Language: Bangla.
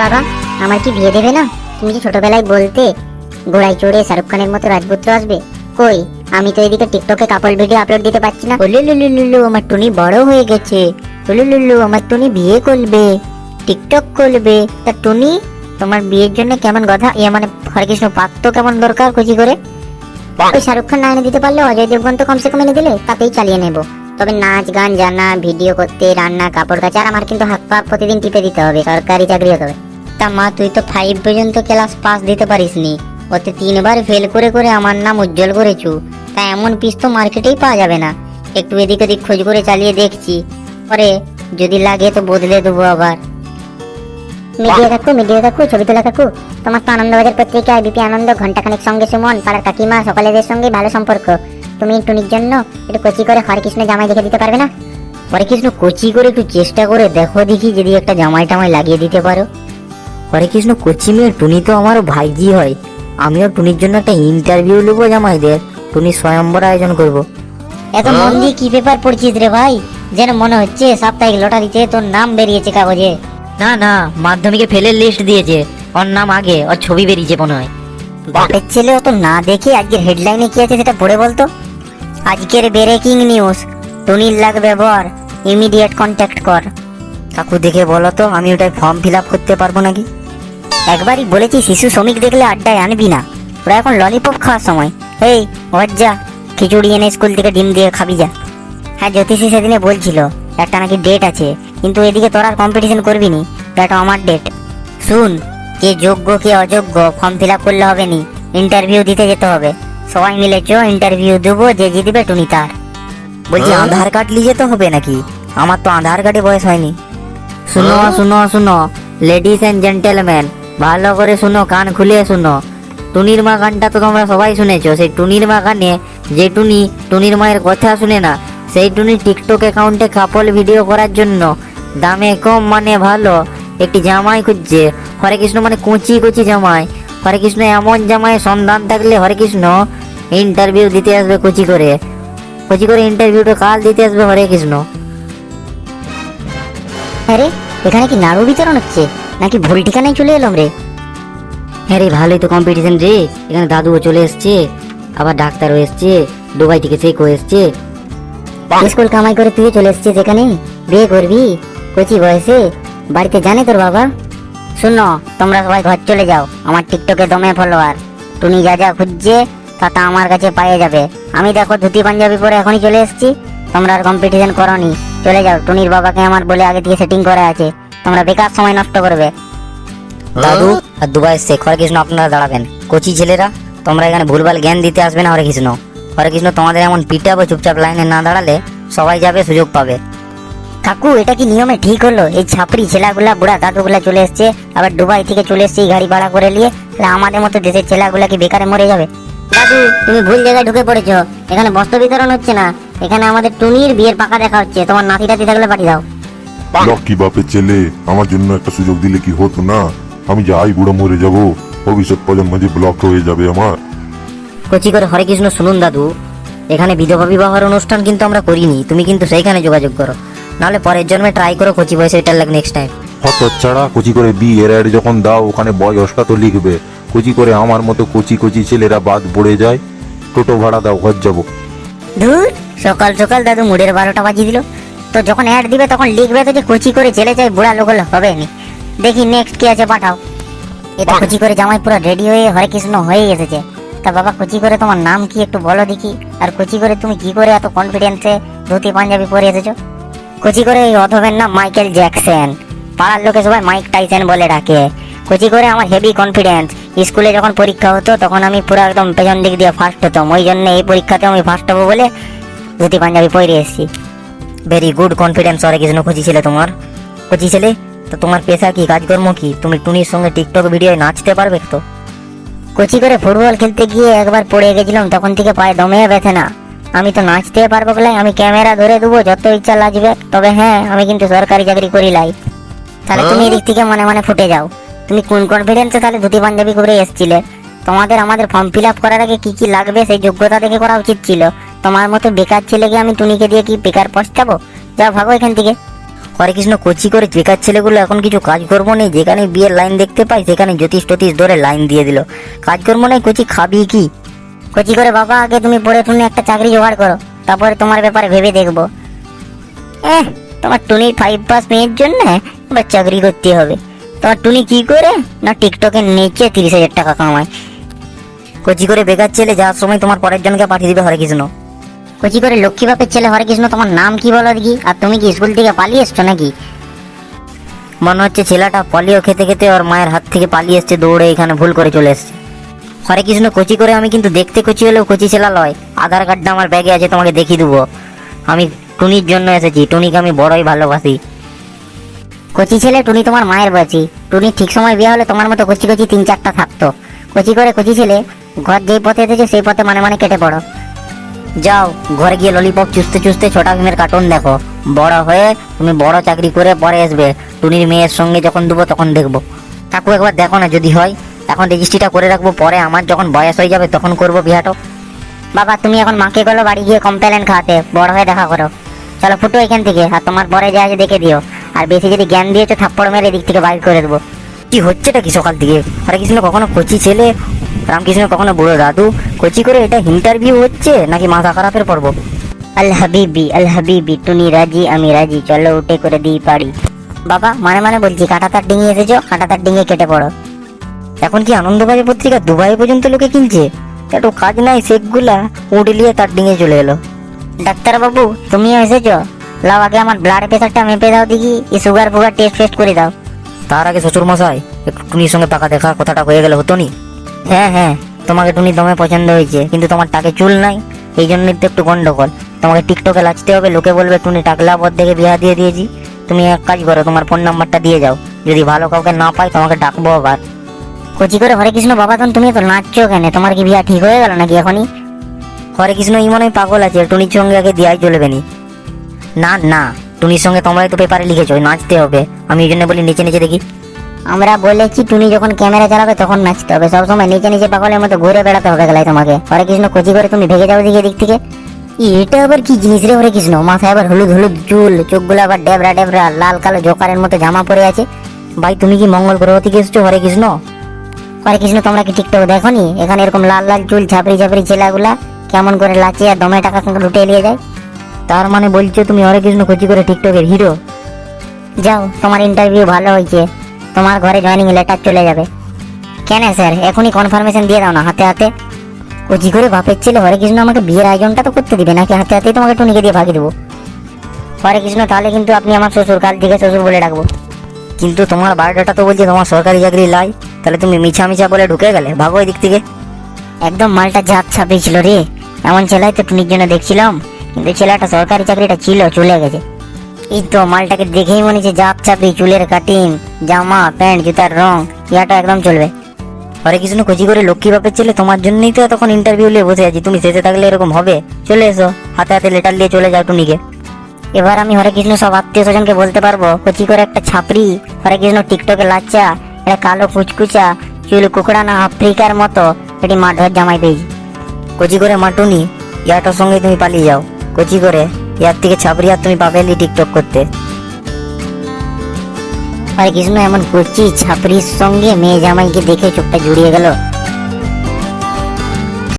বাবা আমার কি বিয়ে দেবে না? তুমি যে ছোটবেলায় বলতে ঘোড়ায় চড়ে শাহরুখ খানের মতো রাজপুত্র আসবে? কই আমি তো এদিকে টিকটকে কাপল ভিডিও আপলোড দিতে পারছি না। লুলু আমার টুনি বড় হয়ে গেছে। লুলু আমার টুনি বিয়ে করবে। টিকটক করবে। তা টুনি তোমার বিয়ের জন্য কেমন কথা ইয়ে মানে হরে কৃষ্ণ পাক তো কেমন দরকার খুঁজি করে? ওই শাহরুখ খান না এনে দিতে পারলে? অজয় দেবগন তো কমসে কম এনে দিলে? তাতেই চালিয়ে নেব। তবে নাচ গান জানা ভিডিও করতে রান্না কাপড় কাচা আর আমার কিন্তু হাত পা প্রতিদিন টিপে দিতে হবে। সরকারি চাকরি হতে হবে। তা মা, তুই তো ফাইভ পর্যন্ত ক্লাস পাস দিতে পারিস নি ওতে তিনবার ফেল করে করে আমার নাম উজ্জ্বল করেছু। তা এমন পিস তো মার্কেটেই পাওয়া যাবে না। একটু এদিক ওদিক খোঁজ করে চালিয়ে দেখছি। পরে যদি লাগে তো বদলে দেবো আবার। মিডিয়া কাকু মিডিয়া কাকু, ছবি তোলা কাকু, তোমার তো আনন্দবাজার পত্রিকা বিপি আনন্দ ঘন্টাখানিক সঙ্গে সুমন, পাড়ার কাকিমা, সকলেদের সঙ্গে ভালো সম্পর্ক। তুমি টুনির জন্য একটু কচি করে হরকৃষ্ণ জামাই দেখে দিতে পারবে না? হরে কৃষ্ণ কচি করে একটু চেষ্টা করে দেখো দেখি, যদি একটা জামাই টামাই লাগিয়ে দিতে পারো। হরে কৃষ্ণ কচি মেয়ে টুনি তো আমারও ভাইজি হয়। আমিও টুনির জন্য একটা ইন্টারভিউ নেব জামাইদের। টুনি স্বয়ম্বর আয়োজন করব। এত মন দিয়ে কি পেপার পড়ছিস রে ভাই? যেন মনে হচ্ছে সাপ্তাহিক লটারিতে তোর নাম বেরিয়েছে কাগজে। না না মাধ্যমিকে ফেলের লিস্ট দিয়েছে। ওর নাম আগে ওর ছবি বেরিয়েছে মনে হয়। বাপের ছেলে অত না দেখে আজকের হেডলাইনে কি আছে সেটা পড়ে বলতো? আজকের ব্রেকিং নিউজ টুনির লাগবে বর ইমিডিয়েট কন্ট্যাক্ট কর। কাকু দেখে বলো তো আমি ওটাই ফর্ম ফিল আপ করতে পারব নাকি? একবারই বলেছি শিশু শ্রমিক দেখলে আড্ডায় আনবি না। ওরা এখন ললিপপ খাওয়ার সময়। এই ওর যা। খিচুড়ি এনে স্কুল থেকে ডিম দিয়ে খাবি যা। হ্যাঁ জ্যোতিষী সেদিনে বলছিল একটা নাকি ডেট আছে কিন্তু এদিকে তোর আর কম্পিটিশন করবি নি। এটা আমার ডেট শুন কে যোগ্য কে অযোগ্য ফর্ম ফিল আপ করলে হবে নি। ইন্টারভিউ দিতে যেতে হবে। সবাই মিলে চো ইন্টারভিউ দেবো যে জিতবে টুনি তার। বলছি আধার কার্ড নিয়ে যেতে হবে নাকি? আমার তো আধার কার্ডে বয়স হয়নি। শুনো শুনো শুনো। লেডিস এন্ড জেন্টেলম্যান ভালো করে শুনো, কান খুলে শুনো। টুনির মা গানটা তো তোমরা সবাই শুনেছো। সেই টুনির মা গানে যে টুনি টুনির মায়ের কথা শুনে না, সেই টুনি টিকটক অ্যাকাউন্টে কাপল ভিডিও করার জন্য দামে কম মানে ভালো একটি জামাই খুঁজছে। হরে কৃষ্ণ মানে কুচি কুচি জামাই। হরে কৃষ্ণ, এমন জামাই, সন্ধান থাকলে হরে কৃষ্ণ ইন্টারভিউ দিতে আসবে কুচি করে। কুচি করে ইন্টারভিউটা কাল দিতে আসবে হরে কৃষ্ণ। আরে, এখানে কি নাড়ু বিতরণ হচ্ছে? নাকি ভুল ঠিকানায় চলে এলাম রে? হ্যাঁ রে ভালোই তো কম্পিটিশন রে। এখানে দাদুও চলে এসছে আবার ডাক্তারও এসছে দুবাই থেকে চেকও এসছে। স্কুল কামাই করে তুই চলে এসেছিস এখানে। বিয়ে করবি কচি বয়সে। বাড়িতে জানে তোর বাবা? শুনো তোমরা সবাই ঘর চলে যাও। আমার টিকটকে দমে ফলোয়ার টুনি যা যা খুঁজছে তা তা আমার কাছে পাইয়ে যাবে। আমি দেখো ধুতি পাঞ্জাবি পরে এখনই চলে এসেছি। তোমরা আর কম্পিটিশন করনি। চলে যাও টুনির বাবাকে আমার বলে আগে থেকে সেটিং করা আছে। তোমরা বেকার সময় নষ্ট করবে। দাদু আর দুবাই এসছে হরে কৃষ্ণ আপনারা দাঁড়াবেন। কচি ছেলেরা তোমরা এখানে ভুলভাল জ্ঞান দিতে আসবে না হরে কৃষ্ণ। হরে কৃষ্ণ তোমাদের এমন পিটাবো চুপচাপ লাইনে না দাঁড়ালে সবাই যাবে সুযোগ পাবে। কাকু এটা কি নিয়মে ঠিক হলো? এই ছাপড়ি ছেলাগুলা বুড়া দাদুগুলা চলে এসছে আবার দুবাই থেকে চলে এসছে এই গাড়ি ভাড়া করে নিয়ে। তাহলে আমাদের মতো দেশের ছেলাগুলা কি বেকারে মরে যাবে? দাদু তুমি ভুল জায়গায় ঢুকে পড়েছো। এখানে বস্ত্র বিতরণ হচ্ছে না। এখানে আমাদের টুনির বিয়ের পাকা দেখা হচ্ছে। তোমার নাতি টাতি থাকলে পাঠিয়ে দাও। লক্ষ্মী বাপের ছেলে? আমার জন্য একটা সুযোগ দিলে কি হতো না? আমি যাই বুড়ো মরে যাব। ভবিষ্যৎ প্রজন্ম যে ব্লক হয়ে যাবে আমার। কচি করে হরে কৃষ্ণ শুনুন দাদু। এখানে বিধবা বিবাহের অনুষ্ঠান কিন্তু আমরা করিনি। তুমি কিন্তু সেইখানে যোগাযোগ করো। নাহলে পরের জন্মে ট্রাই করো কচি বয়সে এটার লাগ নেক্সট টাইম হত ছাড়া কচি করে বি এর অ্যাড যখন দাও ওখানে বয়সটা তো লিখবে। কচি করে আমার মতো কচি কুচি ছেলেরা বাদ পড়ে যায়। টোটো ভাড়া দাও ঘর যাব। ধুর সকাল সকাল দাদু মুড়ের বারোটা বাজিয়ে দিল। তো যখন অ্যাড দিবে তখন লিখবে তো যে কচি করে ছেলে যায় বুড়া লোক হলে হবে নি দেখি নেক্সট কি আছে পাঠাও। এটা কুচি করে জামাই পুরো রেডি হয়ে হরে কৃষ্ণ হয়ে এসেছে তা বাবা কুচি করে তোমার নাম কি একটু বলো দেখি। আর কচি করে তুমি কি করে এত কনফিডেন্সে ধুতি পাঞ্জাবি পরে এসেছ? কচি করে এই অধবের নাম মাইকেল জ্যাকসন পাড়ার লোকে সবাই মাইক টাইসন বলে ডাকে। কচি করে আমার হেভি কনফিডেন্স স্কুলে যখন পরীক্ষা হতো তখন আমি পুরো একদম পেছন দিক দিয়ে ফার্স্ট হতাম। ওই জন্য এই পরীক্ষাতে আমি ফার্স্ট হব বলে ধুতি পাঞ্জাবি পরে এসেছি। Very good confidence Hare Krishna কচি ছেলে তোমার। কচি ছেলে? তো তোমার পেশা কি কাজকর্ম কি? তুমি টুনির সঙ্গে টিকটক ভিডিও নাচতে পারবে তো? কচি করে ফুটবল খেলতে গিয়ে একবার পড়ে গেছিলাম তখন থেকে পায়ে দমে ব্যথে না। আমি তো নাচতে পারব বলে আমি ক্যামেরা ধরে দেবো যত ইচ্ছা লাগবে। তবে হ্যাঁ আমি কিন্তু সরকারি চাকরি করি লাই। তাহলে তুমি এদিক থেকে মনে মনে ফুটে যাও। তুমি কোন কনফিডেন্সে তাহলে ধুতি পাঞ্জাবি করে এসেছিলে? তোমাদের আমাদের ফর্ম ফিল আপ করার আগে কি কি লাগবে সেই যোগ্যতা দেখে করা উচিত ছিল। তোমার মতো বেকার ছেলেকে আমি টুনিকে দিয়ে কি বেকার পস্তাবো? যাও ভাগো এখান থেকে। হরে কৃষ্ণ, কচি করে বেকার ছেলেগুলো এখন কিছু কাজকর্ম নেই। যেখানে বিয়ের লাইন দেখতে পাই, সেখানে জ্যোতিষ টতিষ ধরে লাইন দিয়ে দিল। কাজকর্ম নেই, কচি খাবি কি? কচি করে বাবা, আগে তুমি পড়ে শুনে একটা চাকরি জোগাড় করো, তারপরে তোমার ব্যাপারে ভেবে দেখব। এহ, তোমার টুনির ফাইভ পাস মেয়ের জন্য এবার চাকরি করতে হবে। তোমার টুনি কি করে? না টিকটকে নিচে তিরিশ হাজার টাকা কামায়। কচি করে বেকার ছেলে যাওয়ার সময় তোমার পরের জনকে পাঠিয়ে দিবে হরে কৃষ্ণ। কচি করে লক্ষ্মী বাপের ছেলে হরে কৃষ্ণ তোমার নাম কি বলো দেখি? আর তুমি কি স্কুল থেকে পালিয়ে এসছো নাকি? মনে হচ্ছে ছেলেটা পলিও খেতে খেতে ওর মায়ের হাত থেকে পালিয়ে এসছে, দৌড়ে এখানে ভুল করে চলে এসছে। হরে কৃষ্ণ, কচি করে আমি কিন্তু দেখতে কচি হলেও কচি ছেলা লয়। আধার কার্ডটা আমার ব্যাগে আছে, তোমাকে দেখিয়ে দেবো। আমি টুনির জন্য এসেছি, টুনিকে আমি বড়ই ভালোবাসি। কচি ছেলে, টুনি তোমার মায়ের বাঁচি। টুনি ঠিক সময় বিয়ে হলে তোমার মতো কচি কচি তিন চারটা থাকতো। কচি করে কচি ছেলে, ঘর যেই পথে এসেছে সেই পথে মানে মানে কেটে পড়ো। যাও, ঘরে গিয়ে ললিপপ চুষতে চুষতে ছোটা ভীমের কার্টুন দেখো। বড় হয়ে তুমি বড় চাকরি করে পরে আসবে। টুনির মেয়ের সঙ্গে যখন দেবো তখন দেখব। কাকু একবার দেখো না যদি হয়। এখন রেজিস্ট্রিটা করে রাখব, পরে আমার যখন বয়স হয়ে যাবে তখন করব বিহাটো। বাবা, তুমি এখন মাকে বলো বাড়ি গিয়ে কমপ্লেন খাওয়াতে। বড় হয়ে দেখা করো। চলো ফুটো এখান থেকে, আর তোমার পরে যা আছে দেখে দিও। আর বেশি যদি জ্ঞান দিয়েছ, থাপ্পড় মেরে এদিক থেকে বাইর করে দেবো। কি হচ্ছেটা কি সকাল থেকে? হরে কৃষ্ণ, কখনো কচি ছেলে? রামকৃষ্ণ কখনো বুড়ো দাদু, কচি করে এটা ইন্টারভিউ হচ্ছে নাকি মাথা খারাপের পর্ব? আল হাবিবি আল হাবিবি টুনি রাজি, আমি রাজি, চলো উঠে করে দিই পারি বাবা মানে মানে বলছি কাঁটা তার ডিঙিয়ে এসেছ কাঁটা তার ডিঙিয়ে কেটে পড়ো। এখন কি আনন্দবাজার পত্রিকা দুবাই পর্যন্ত লোকে কিনছে? একটু কাজ নাই শেখগুলা উঠলিয়ে তার ডিঙে চলে এলো। ডাক্তারবাবু, তুমিও এসেছ? লাও আগে আমার ব্লাড প্রেশারটা মেপে দাও দেখি, এই সুগার ফুগার টেস্ট ফেস্ট করে দাও। তার আগে শ্বশুর মশাই একটু টুনির সঙ্গে পাকা দেখা কথাটা হয়ে গেলে, হতো নি? হ্যাঁ হ্যাঁ তোমাকে টুনি দমে পছন্দ হয়েছে, কিন্তু তোমার টাকে চুল নাই, এই জন্যই তো একটু গন্ডগোল। তোমাকে টিকটকে লাচতে হবে, লোকে বলবে, টুনি টাকলা পর দেখে বিয়া দিয়ে দিয়েছি, তুমি এক কাজ করো, তোমার ফোন নাম্বারটা দিয়ে যাও, যদি ভালো কাউকে না পাই তোমাকে ডাকবো আবার। কচি করে হরে কৃষ্ণ বাবা তখন তুমি তো নাচছো কেন? তোমার কি বিয়া ঠিক হয়ে গেল নাকি এখনই? হরে কৃষ্ণ ইমনই পাগল আছে, টুনির সঙ্গে আগে দেওয়াই চলবে নি। না না, টুনির সঙ্গে তোমরাই তো পেপারে লিখেছো নাচতে হবে। আমি এই জন্য বলি, নিচে নিচে দেখি। আমরা বলেছি টুনি যখন ক্যামেরা চালাবে তখন নাচতে হবে। সবসময় নিচে নিচে পাগলের মতো ঘুরে বেড়াতে হবে গেলাই তোমাকে। হরে কৃষ্ণ, কচি করে তুমি ভেগে যাও দিকে দিক থেকে। এটা আবার কি জিনিস রে হরে কৃষ্ণ? মাথায় আবার হলুদ হলুদ চুল, চোখগুলো আবার ডেবরা ডেবরা, লাল, কালো, জোকারের মতো জামা পরে আছে। ভাই, তুমি কি মঙ্গল গ্রহ থেকে এসছো হরে কৃষ্ণ? হরে কৃষ্ণ, তোমরা কি টিকটক দেখো নি এখানে এরকম লাল লাল চুল, ঝাপড়ি ঝাপড়ি ছেলাগুলা কেমন করে লাচে আর দমে টাকা লুটে নিয়ে যায়? তার মানে বলছো তুমি হরে কৃষ্ণ, কচি করে টিকটকের হিরো? যাও, তোমার ইন্টারভিউ ভালো হয়েছে। তোমার ঘরে জয়েনিং লেটার চলে যাবে। কেন স্যার এখনই কনফার্মেশন দিয়ে দাও না, হাতে হাতে। ও জি করে বাপের ছেলে? হরে কৃষ্ণ, আমাকে বিয়ের আয়োজনটা তো করতে দিবে নাকি? হাতে হাতেই তোমাকে টুনিকে দিয়ে ভাগিয়ে দেবো। হরে কৃষ্ণ, তাহলে কিন্তু আপনি আমার শ্বশুর, কাল থেকে শ্বশুর বলে ডাকবো। কিন্তু তোমার বায়োডাটা তো বলছে তোমার সরকারি চাকরি লাই। তাহলে তুমি মিছা মিছা বলে ঢুকে গেলে, ভাগো ওই দিক থেকে। একদম মালটা জাত ছাপিয়েছিল রে। এমন ছেলাই তো টুনির জন্য দেখছিলাম। কিন্তু ছেলেটা সরকারি চাকরিটা ছিল, চলে গেছে। এই তো মালটাকে দেখেই মনে হচ্ছে জাত ছাপি চুলের কাটিং, জামা, প্যান্ট, জুতার রং, ইয়াটা একদম চলবে। হরে কৃষ্ণ, কচি করে লক্ষ্মী বাপের ছেলে, তোমার জন্যই তো তখন ইন্টারভিউ নিয়ে বসে আছি। তুমি শেষে থাকলে এরকম হবে? চলে এসো, হাতে হাতে লেটার দিয়ে চলে যাও টুনিকে। এবার আমি হরে কৃষ্ণ, সব আত্মীয় স্বজনকে বলতে পারব, কচি করে একটা ছাপড়ি, হরে কৃষ্ণ, টিকটকে লাচ্চা এটা কালো কুচকুচা চুল কুকড়া না আফ্রিকার মতো, এটি মাঠের জামাই পেয়েছি। কচি করে মাটুনি, ইয়াটার সঙ্গে তুমি পালিয়ে যাও। কচি করে ইয়ার থেকে ছাপড়ি আর তুমি পাবেলি টিকটক করতে। আরে কৃষ্ণ, এমন করছি ছাপরির সঙ্গে মেয়ে জামাইকে দেখে চোখটা জুড়িয়ে গেল।